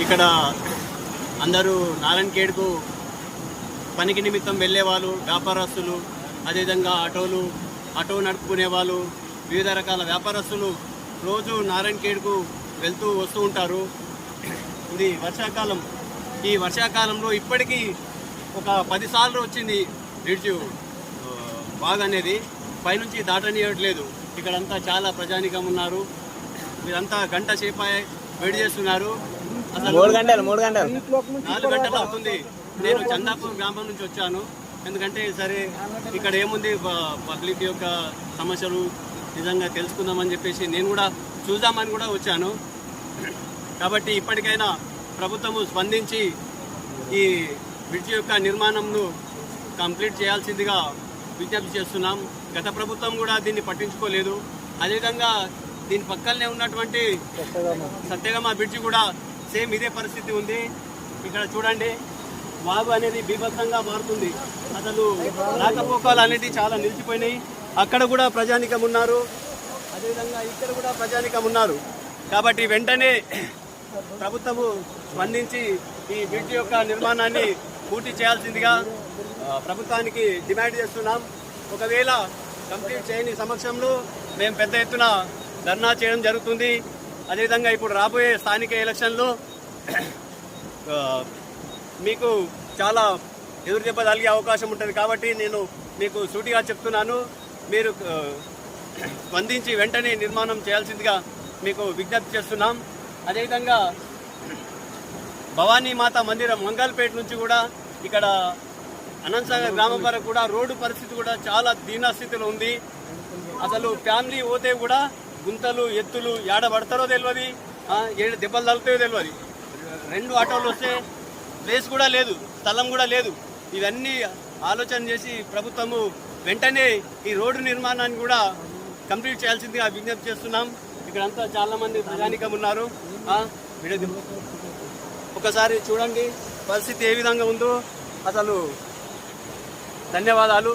ఇక్కడ అందరూ నారాయణఖేడ్కు పనికి నిమిత్తం వెళ్ళేవాళ్ళు వ్యాపారస్తులు అదేవిధంగా ఆటోలు ఆటో నడుపుకునే వాళ్ళు వివిధ రకాల వ్యాపారస్తులు రోజు నారాయణఖేడ్కు వెళ్తూ వస్తూ ఉంటారు. ఇది వర్షాకాలం. ఈ వర్షాకాలంలో ఇప్పటికీ ఒక పదిసార్లు వచ్చింది బ్రిడ్జ్. ఆ, బాగ్ అనేది పైనుంచి దాటనియట్లేదు. ఇక్కడంతా చాలా ప్రజానికం ఉన్నారు. మీరంతా గంట సేపు వెయిట్ చేస్తున్నారు. మూడు గంటలు మూడు గంటలు. నాలుగు గంటలు అవుతుంది. నేను చందాపూర్ గ్రామం నుంచి వచ్చాను. ఎందుకంటే సరే ఇక్కడ ఏముంది? పబ్లిక్ యొక్క సమస్యలు నిజంగా తెలుసుకుందామని చెప్పేసి నేను కూడా చూద్దామని కూడా వచ్చాను. కాబట్టి ఇప్పటికైనా ప్రభుత్వము స్పందించి ఈ బ్రిడ్జ్ యొక్క నిర్మాణంను కంప్లీట్ చేయాల్సిందిగా విజ్ఞప్తి చేస్తున్నాం. గత ప్రభుత్వం కూడా దీన్ని పట్టించుకోలేదు. అదేవిధంగా దీని పక్కనే ఉన్నటువంటి సత్యగమ బ్రిడ్జ్ కూడా సేమ్ ఇదే పరిస్థితి ఉంది. ఇక్కడ చూడండి వాగు అనేది బీభత్సంగా మారుతుంది. అసలు రాకపోకలు అనేది చాలా నిలిచిపోయినాయి. అక్కడ కూడా ప్రజానికం ఉన్నారు. అదేవిధంగా ఇక్కడ కూడా ప్రజానికం ఉన్నారు. కాబట్టి వెంటనే ప్రభుత్వము స్పందించి ఈ బ్రిడ్జ్ యొక్క నిర్మాణాన్ని పూర్తి చేయాల్సిందిగా ప్రభుత్వానికి డిమాండ్ చేస్తున్నాం. ఒకవేళ కంప్లీట్ చేయని సమక్షంలో మేము పెద్ద ఎత్తున ధర్నా చేయడం జరుగుతుంది. అదేవిధంగా ఇప్పుడు రాబోయే స్థానిక ఎలక్షన్లో మీకు చాలా ఎదురు దెబ్బ అవకాశం ఉంటుంది కాబట్టి నేను మీకు సూటిగా చెప్తున్నాను. మీరు స్పందించి వెంటనే నిర్మాణం చేయాల్సిందిగా మీకు విజ్ఞప్తి చేస్తున్నాం. అదేవిధంగా భవానీ మాత మందిరం మంగళపేట నుంచి కూడా ఇక్కడ అనంతసాగర్ గ్రామం వరకు కూడా రోడ్డు పరిస్థితి కూడా చాలా దీనస్థితిలో ఉంది. అసలు ఫ్యామిలీ పోతే కూడా గుంతలు ఎత్తులు ఏడ పడతారో తెలియదు ఏడు దెబ్బలు తగులుతాయో తెలియదు రెండు ఆటోలు వస్తే ప్లేస్ కూడా లేదు స్థలం కూడా లేదు. ఇవన్నీ ఆలోచన చేసి ప్రభుత్వము వెంటనే ఈ రోడ్డు నిర్మాణాన్ని కూడా కంప్లీట్ చేయాల్సిందిగా విజ్ఞప్తి చేస్తున్నాం. ఇక్కడంతా చాలా మంది ప్రజానికం ఉన్నారు. ఒకసారి చూడండి పరిస్థితి ఏ విధంగా ఉందో. అసలు ధన్యవాదాలు.